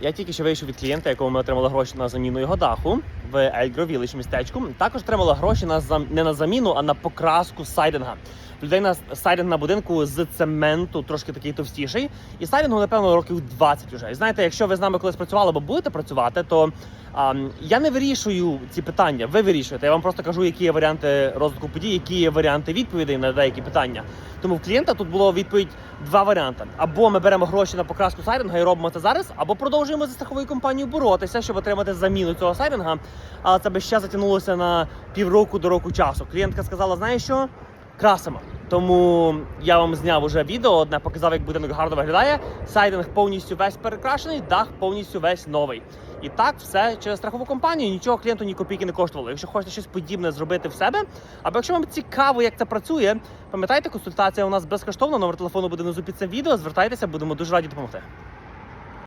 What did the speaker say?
Я тільки що вийшов від клієнта, якого ми отримали гроші на заміну його даху в Ельгро містечку. Також отримали гроші на зам... не на заміну, а на покраску сайдинга. Людей на сайдинг на будинку з цементу трошки такий товстіший. І сайдингу, напевно, років 20 вже. І знаєте, якщо ви з нами колись працювали або будете працювати, то а, я не вирішую ці питання. Ви вирішуєте. Я вам просто кажу, які є варіанти розвитку подій, які є варіанти відповідей на деякі питання. Тому в клієнта тут було відповідь два варіанти: або ми беремо гроші на покраску сайдинга і робимо це зараз, або продовжуємо зі страховою компанією боротися, щоб отримати заміну цього сайдинга. Але це би ще затягнулося на півроку до року часу. Клієнтка сказала: знаєш що? Красимо. Тому я вам зняв уже відео, одне показав, як будинок гарно виглядає. Сайдинг повністю весь перекрашений, дах повністю весь новий. І так все через страхову компанію. Нічого клієнту ні копійки не коштувало. Якщо хочете щось подібне зробити в себе, або якщо вам цікаво, як це працює, пам'ятайте, консультація у нас безкоштовна. Номер телефону буде внизу під цим відео. Звертайтеся, будемо дуже раді допомогти.